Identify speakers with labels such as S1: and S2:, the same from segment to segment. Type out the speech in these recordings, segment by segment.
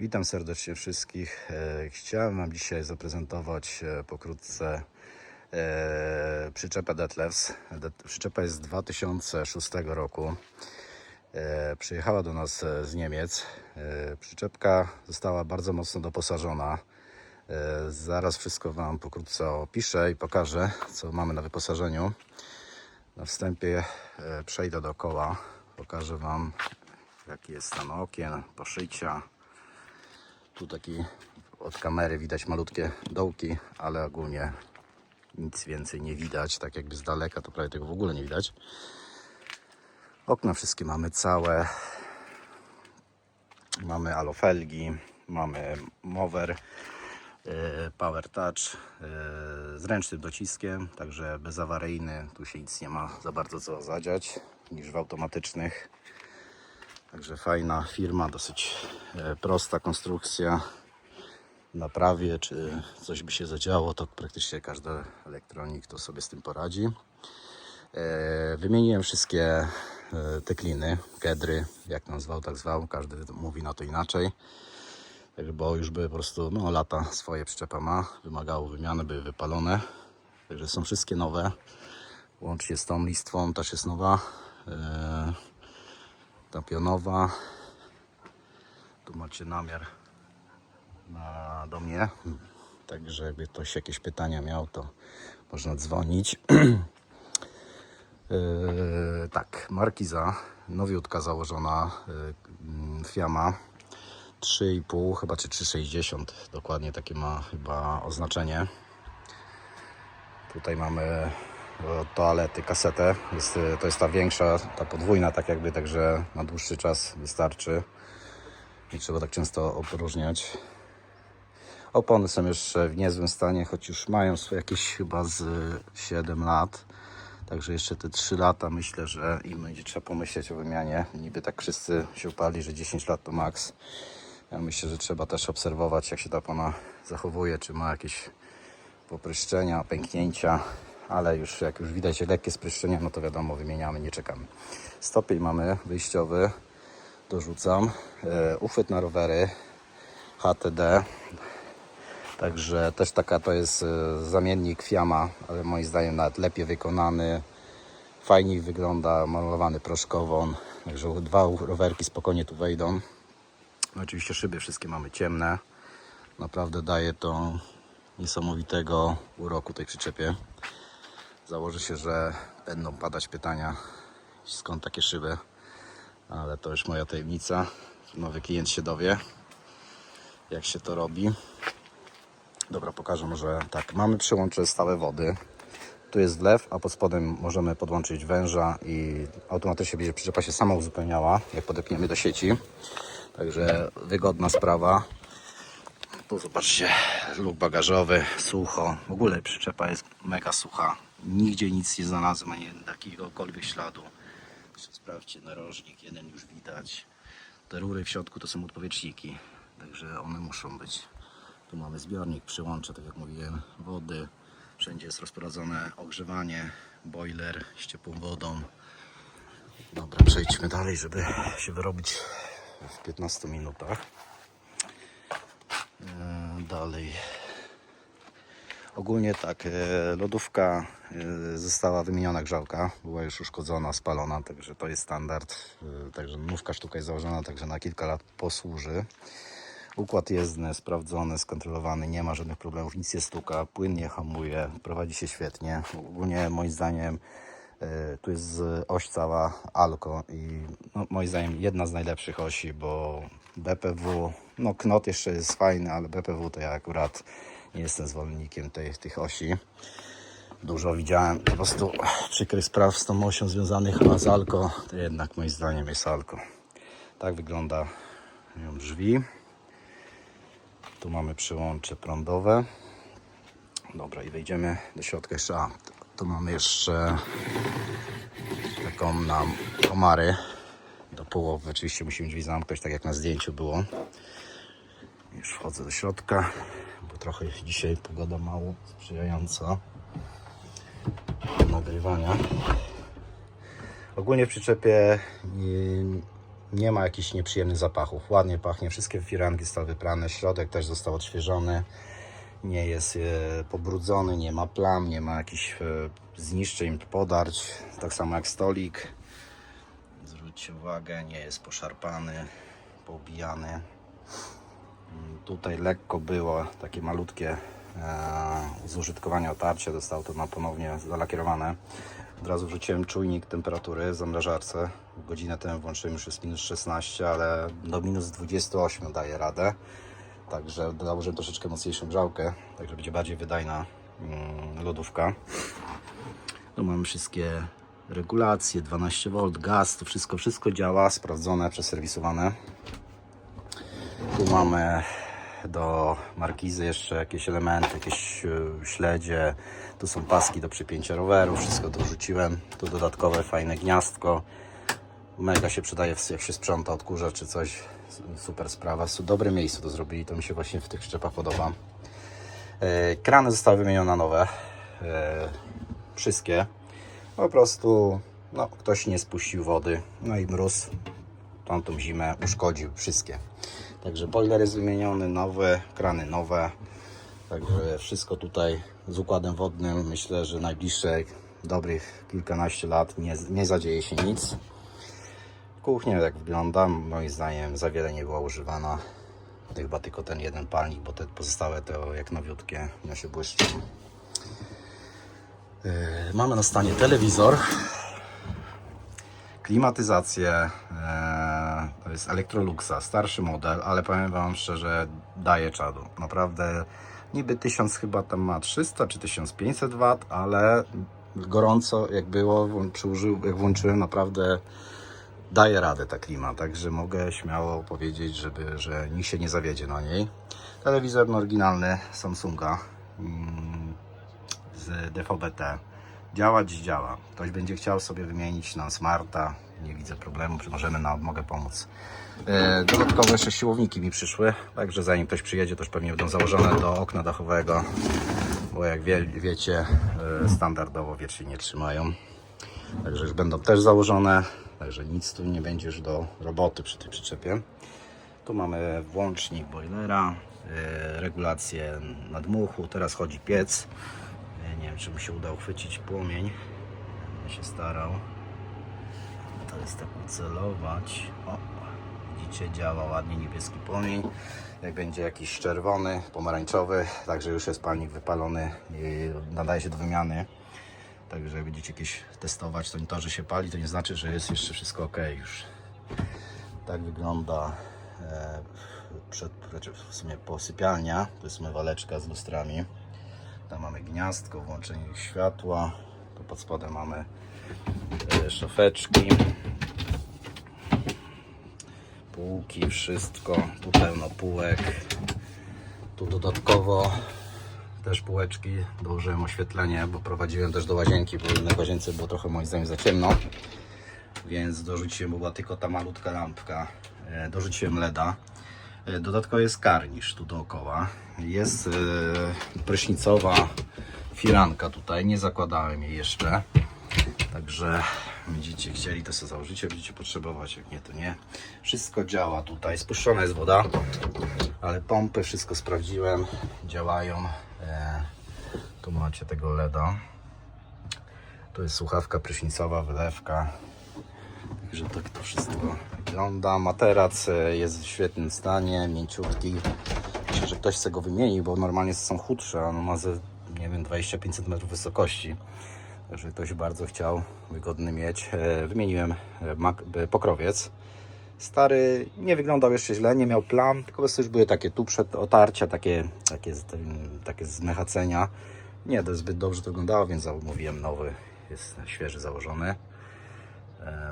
S1: Witam serdecznie wszystkich. E, Chciałem Wam dzisiaj zaprezentować e, pokrótce e, przyczepę Detlefs. Det- Przyczepa jest z 2006 roku. Przyjechała do nas z Niemiec. Przyczepka została bardzo mocno doposażona. Zaraz wszystko Wam pokrótce opiszę i pokażę, co mamy na wyposażeniu. Na wstępie przejdę dookoła. Pokażę Wam, jaki jest stan okien, poszycia. Tu taki od kamery widać malutkie dołki, ale ogólnie nic więcej nie widać. Tak jakby z daleka to prawie tego w ogóle nie widać. Okna wszystkie mamy całe. Mamy alofelgi, mamy mower, e, power touch e, z ręcznym dociskiem, także bezawaryjny. Tu się nic nie ma za bardzo co zadziać niż w automatycznych. Także fajna firma, dosyć e, prosta konstrukcja. W naprawie, czy coś by się zadziało, to praktycznie każdy elektronik to sobie z tym poradzi. E, Wymieniłem wszystkie e, te kliny, kedry, jak nazwał, tak zwał, każdy mówi na to inaczej. Bo już by po prostu, no lata swoje przyczepa ma, wymagało wymiany, były wypalone. Także są wszystkie nowe, łącznie z tą listwą też jest nowa. Ta pionowa. Tu macie namiar na, do mnie. Także jakby ktoś jakieś pytania miał, to można dzwonić. Yy, tak, markiza, nowiutka założona, yy, Fiama 3,5 chyba czy 3,60 dokładnie takie ma chyba oznaczenie. Tutaj mamy toalety, kasetę. Jest, e, to jest ta większa, ta podwójna tak jakby, także na dłuższy czas wystarczy. Nie trzeba tak często opróżniać. Opony są jeszcze w niezłym stanie, choć już mają jakieś chyba z 7 lat. Także jeszcze te 3 lata myślę, że im będzie trzeba pomyśleć o wymianie. Niby tak wszyscy się upali, że 10 lat to maks. Ja myślę, że trzeba też obserwować, jak się ta opona zachowuje, czy ma jakieś popryszczenia, pęknięcia, ale już jak już widać lekkie spryszczenia, no to wiadomo, wymieniamy, nie czekamy. Stopień mamy wyjściowy, dorzucam. E, uchwyt na rowery HTD. Także też taka to jest e, zamiennik Fiama, ale moim zdaniem nawet lepiej wykonany. Fajniej wygląda, malowany proszkową. Także dwa rowerki spokojnie tu wejdą. No Oczywiście szyby wszystkie mamy ciemne. Naprawdę daje to niesamowitego uroku tej przyczepie. Założę się, że będą padać pytania, skąd takie szyby, ale to już moja tajemnica. Nowy klient się dowie, jak się to robi. Dobra, pokażę może tak. Mamy przyłącze stałe wody. Tu jest wlew, a pod spodem możemy podłączyć węża i automatycznie będzie przyczepa się sama uzupełniała, jak podepniemy do sieci. Także wygodna sprawa. Tu zobaczcie, luk bagażowy, sucho. W ogóle przyczepa jest mega sucha. Nigdzie nic nie znalazłem, ani jakiegokolwiek śladu. Jeszcze sprawdźcie narożnik, jeden już widać. Te rury w środku to są odpowietrzniki, także one muszą być. Tu mamy zbiornik, przyłącze, tak jak mówiłem, wody. Wszędzie jest rozprowadzone ogrzewanie, boiler z ciepłą wodą. Dobra, przejdźmy dalej, żeby się wyrobić w 15 minutach. E, Dalej. Ogólnie tak, e, lodówka e, została wymieniona grzałka, była już uszkodzona, spalona, także to jest standard. E, Także nówka sztuka jest założona, także na kilka lat posłuży. Układ jezdny sprawdzony, skontrolowany, nie ma żadnych problemów, nic nie stuka, płynnie hamuje, prowadzi się świetnie. Ogólnie moim zdaniem tu jest oś cała Alko i no, moim zdaniem jedna z najlepszych osi, bo BPW, no knot jeszcze jest fajny, ale BPW to ja akurat nie jestem zwolennikiem tej, tych osi. Dużo widziałem po prostu przykrych spraw z tą osią związanych, a z Alko to jednak moim zdaniem jest Alko. Tak wygląda ją drzwi. Tu mamy przyłącze prądowe. Dobra, i wejdziemy do środka jeszcze. A, tu mamy jeszcze taką nam komary do połowy. Oczywiście musimy drzwi zamknąć, tak jak na zdjęciu było. Już wchodzę do środka, trochę dzisiaj pogoda mało sprzyjająca nagrywania. Ogólnie w przyczepie nie, Nie ma jakichś nieprzyjemnych zapachów. Ładnie pachnie. Wszystkie firanki zostały wyprane. Środek też został odświeżony. Nie jest e, pobrudzony, nie ma plam, nie ma jakichś e, zniszczeń, podarć. Tak samo jak stolik. Zwróćcie uwagę, nie jest poszarpany, poobijany. Mm, Tutaj lekko było takie malutkie e, z użytkowania otarcie. Zostało to na ponownie zalakierowane. Od razu wrzuciłem czujnik temperatury w zamrażarce. Godzinę temu włączyłem, już jest minus 16, ale do minus 28 daje radę. Także założyłem troszeczkę mocniejszą grzałkę, także będzie bardziej wydajna mm, lodówka. Tu mamy wszystkie regulacje, 12V, gaz, to wszystko, wszystko działa, sprawdzone, przeserwisowane. Tu mamy do markizy jeszcze jakieś elementy, jakieś e, śledzie. Tu są paski do przypięcia roweru, wszystko dorzuciłem. Tu dodatkowe fajne gniazdko. Mega się przydaje, jak się sprząta, odkurza czy coś. Super sprawa. Dobre miejsce to zrobili, to mi się właśnie w tych szczepach podoba. E, Krany zostały wymienione na nowe. E, Wszystkie. Po prostu no, ktoś nie spuścił wody. No i mróz tamtą zimę uszkodził wszystkie. Także boiler jest wymieniony, nowe, krany nowe. Także wszystko tutaj z układem wodnym. Myślę, że najbliższe dobrych kilkanaście lat nie, nie zadzieje się nic. Kuchnia jak wygląda, moim zdaniem za wiele nie była używana. Chyba tylko ten jeden palnik, bo te pozostałe to jak nowiutkie, one się błyszczą. Yy, Mamy na stanie telewizor, klimatyzację, e, to jest Electroluxa, starszy model, ale powiem Wam szczerze, daje czadu. Naprawdę niby 1000 chyba tam ma 300 czy 1500 W, ale gorąco jak było, jak włączyłem, naprawdę daje radę ta klima, także mogę śmiało powiedzieć, żeby, że nikt się nie zawiedzie na niej. Telewizor oryginalny Samsunga mm, z DVB-T. Działać działa. Ktoś będzie chciał sobie wymienić na Smarta, nie widzę problemu, możemy na, mogę pomóc. E, dodatkowo jeszcze siłowniki mi przyszły, także zanim ktoś przyjedzie, to już pewnie będą założone do okna dachowego, bo jak wie, wiecie, e, standardowo wiecznie nie trzymają. Także już będą też założone, także nic tu nie będzie już do roboty przy tej przyczepie. Tu mamy włącznik boilera, e, regulację nadmuchu, teraz chodzi piec. Nie wiem, czy mi się uda uchwycić płomień. Będę się starał. To jest tak ucelować. O, widzicie, działa ładnie niebieski płomień. Jak będzie jakiś czerwony, pomarańczowy, także już jest palnik wypalony i nadaje się do wymiany. Także jak będziecie jakieś testować, to nie to, że się pali, to nie znaczy, że jest jeszcze wszystko ok już. Tak wygląda e, przed, znaczy w sumie posypialnia. To jest mywaleczka z lustrami. Tam mamy gniazdko, włączenie światła. Tu pod spodem mamy szafeczki. Półki, wszystko. Tu pełno półek. Tu dodatkowo też półeczki. Dołożyłem oświetlenie, bo prowadziłem też do łazienki, bo na łazience było trochę moim zdaniem za ciemno. Więc dorzuciłem, bo była tylko ta malutka lampka. E, Dorzuciłem LEDa. E, Dodatkowo jest karnisz tu dookoła. Jest e, prysznicowa firanka tutaj. Nie zakładałem jej jeszcze. Także będziecie chcieli, to sobie założycie, będziecie potrzebować, jak nie, to nie. Wszystko działa tutaj. Spuszczona jest woda, ale pompy, wszystko sprawdziłem, działają. E, tu macie tego LEDa. To jest słuchawka prysznicowa, wylewka. Także tak to wszystko wygląda. Materac e, jest w świetnym stanie, mięciutki. Myślę, że ktoś chce go wymienić, bo normalnie są chudsze, on ma ze, nie wiem, 25 cm wysokości. Także ktoś bardzo chciał wygodny mieć. E, Wymieniłem e, e, pokrowiec. Stary nie wyglądał jeszcze źle, nie miał plam, tylko po już były takie tu przed otarcia, takie, takie, takie zmechacenia. Nie, to zbyt dobrze to wyglądało, więc zamówiłem nowy, jest świeży założony.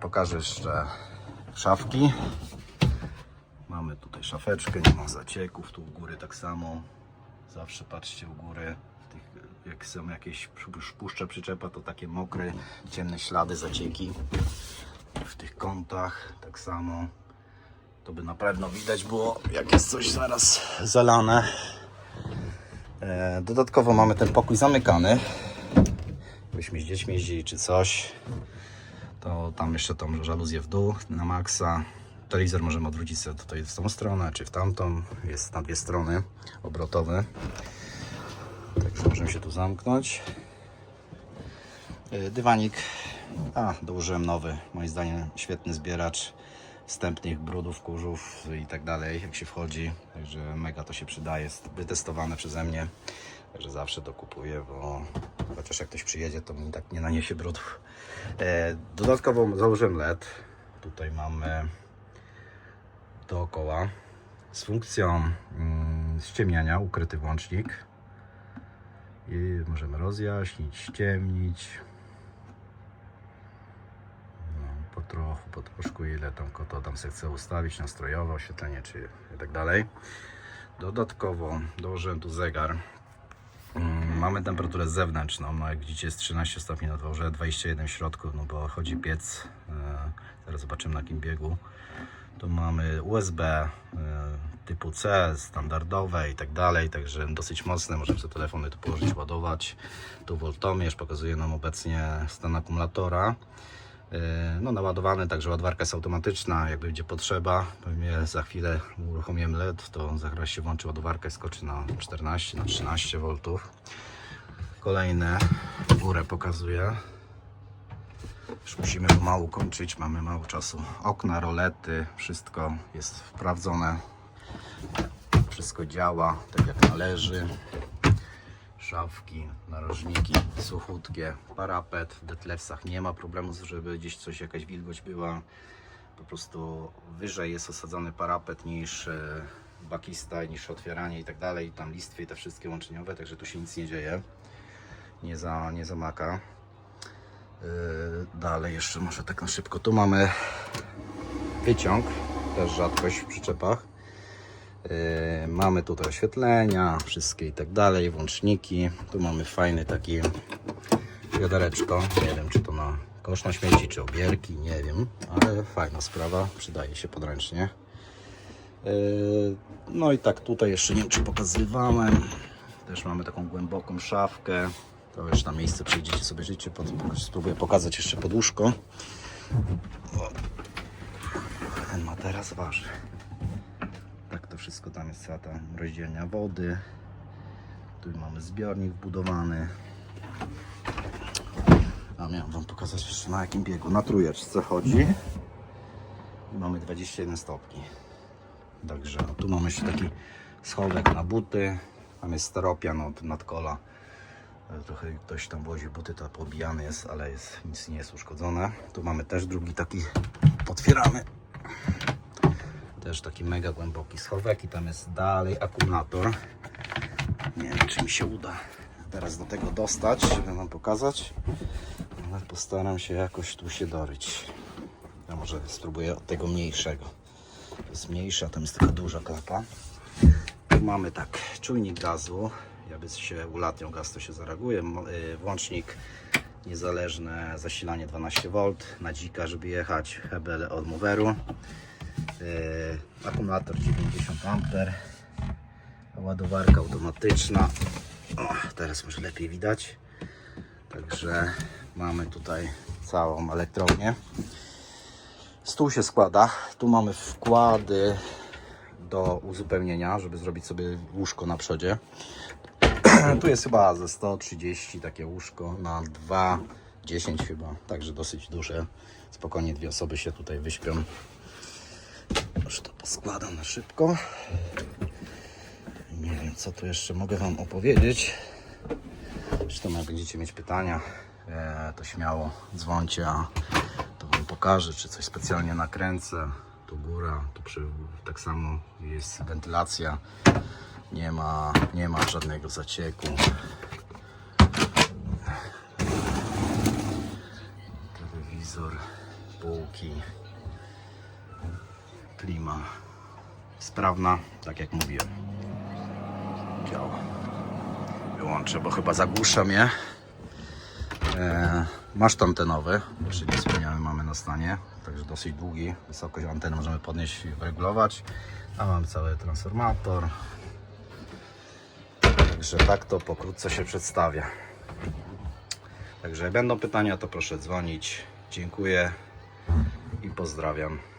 S1: Pokażę jeszcze szafki. Mamy tutaj szafeczkę, nie ma zacieków, tu u góry tak samo. Zawsze patrzcie u góry, jak są jakieś puszcze przyczepa, to takie mokre, ciemne ślady, zacieki. W tych kątach tak samo. To by na pewno widać było, jak jest coś zaraz zalane. E, Dodatkowo mamy ten pokój zamykany. Byśmy z dziećmi jeździli czy coś to tam jeszcze tą żaluzję w dół na maksa. telewizor możemy odwrócić sobie tutaj w tą stronę, czy w tamtą. Jest na dwie strony obrotowy. Także możemy się tu zamknąć. Yy, Dywanik. A, dołożyłem nowy. Moim zdaniem świetny zbieracz wstępnych brudów, kurzów i tak dalej, jak się wchodzi. Także mega to się przydaje. Jest wytestowane przeze mnie. Także zawsze to kupuję, bo chociaż jak ktoś przyjedzie, to mi tak nie naniesie brudów. E, dodatkowo założyłem LED. Tutaj mamy dookoła z funkcją mm, ściemniania, ukryty włącznik. I możemy rozjaśnić, ściemnić. No, po trochu, po troszku, ile tam kto tam se chce ustawić, nastrojowe oświetlenie czy tak dalej. Dodatkowo dołożyłem tu zegar. Mm, Mamy temperaturę zewnętrzną, no jak widzicie jest 13 stopni na dworze, 21 w środku, no bo chodzi piec. E, Zaraz zobaczymy na jakim biegu. Tu mamy USB e, typu C, standardowe i tak dalej, także dosyć mocne. Możemy sobie telefony tu położyć, ładować. Tu voltomierz pokazuje nam obecnie stan akumulatora. E, No naładowany, także ładowarka jest automatyczna, jak będzie potrzeba. Pewnie za chwilę uruchomimy LED, to zaraz się włączy ładowarka i skoczy na 14, na 13 V. Kolejne górę pokazuje. Już musimy pomału kończyć, mamy mało czasu. Okna, rolety, wszystko jest sprawdzone. Wszystko działa tak jak należy. Szafki, narożniki suchutkie, parapet. W detlewsach nie ma problemu, żeby gdzieś coś, jakaś wilgoć była. Po prostu wyżej jest osadzony parapet niż e, bakista, niż otwieranie i tak dalej. Tam listwy i te wszystkie łączeniowe, także tu się nic nie dzieje. Nie, za, nie zamaka. Yy, Dalej jeszcze może tak na szybko. Tu mamy wyciąg, też rzadkość w przyczepach. Yy, Mamy tutaj oświetlenia, wszystkie i tak dalej, włączniki. Tu mamy fajny taki wiadereczko. Nie wiem czy to na kosz na śmieci, czy obierki, nie wiem, ale fajna sprawa, przydaje się podręcznie. Yy, No i tak tutaj jeszcze nie wiem czy pokazywałem. Też mamy taką głęboką szafkę. To już na miejsce przejdziecie sobie życie. Pod, spróbuję pokazać jeszcze podłóżko. O. Ten materac waży. Wszystko tam jest cała ta rozdzielnia wody. Tu mamy zbiornik wbudowany. A miałem wam pokazać jeszcze na jakim biegu. Na trójeczce chodzi. I mamy 21 stopni. Także no, tu mamy jeszcze taki schowek na buty. Tam jest steropian od nadkola. E, Trochę ktoś tam wozi buty, to pobijany jest, ale jest, nic nie jest uszkodzone. Tu mamy też drugi taki, otwieramy. Też taki mega głęboki schowek i tam jest dalej akumulator. Nie wiem, czy mi się uda teraz do tego dostać, żeby Wam pokazać. Ale postaram się jakoś tu się doryć. Ja może spróbuję od tego mniejszego. To jest mniejsza, tam jest taka duża klapa. Tu mamy tak, czujnik gazu. Jakby się ulatniał gaz, to się zareaguje. Y, Włącznik niezależne, zasilanie 12V na dzika, żeby jechać. Hebel od moveru. Yy, akumulator 90 A. Ładowarka automatyczna. O, teraz może lepiej widać. Także mamy tutaj całą elektrownię. Stół się składa. Tu mamy wkłady do uzupełnienia, żeby zrobić sobie łóżko na przodzie. tu jest chyba ze 130 takie łóżko na 2, 10 chyba, także dosyć duże. Spokojnie dwie osoby się tutaj wyśpią. Już to poskładam na szybko. Nie wiem, co tu jeszcze mogę Wam opowiedzieć. Zresztą, jak będziecie mieć pytania, e, to śmiało dzwońcie, a to Wam pokażę, czy coś specjalnie nakręcę. Tu góra, tu przy, tak samo jest wentylacja. Nie ma, nie ma żadnego zacieku. Telewizor, półki, klima sprawna, tak jak mówiłem. Działa. Wyłączę, bo chyba zagłusza mnie. E, masz antenowy, czyli wspomniałem, mamy na stanie, także dosyć długi. Wysokość anteny możemy podnieść i regulować. A mam cały transformator. Także tak to pokrótce się przedstawia. Także jak będą pytania, to proszę dzwonić. Dziękuję i pozdrawiam.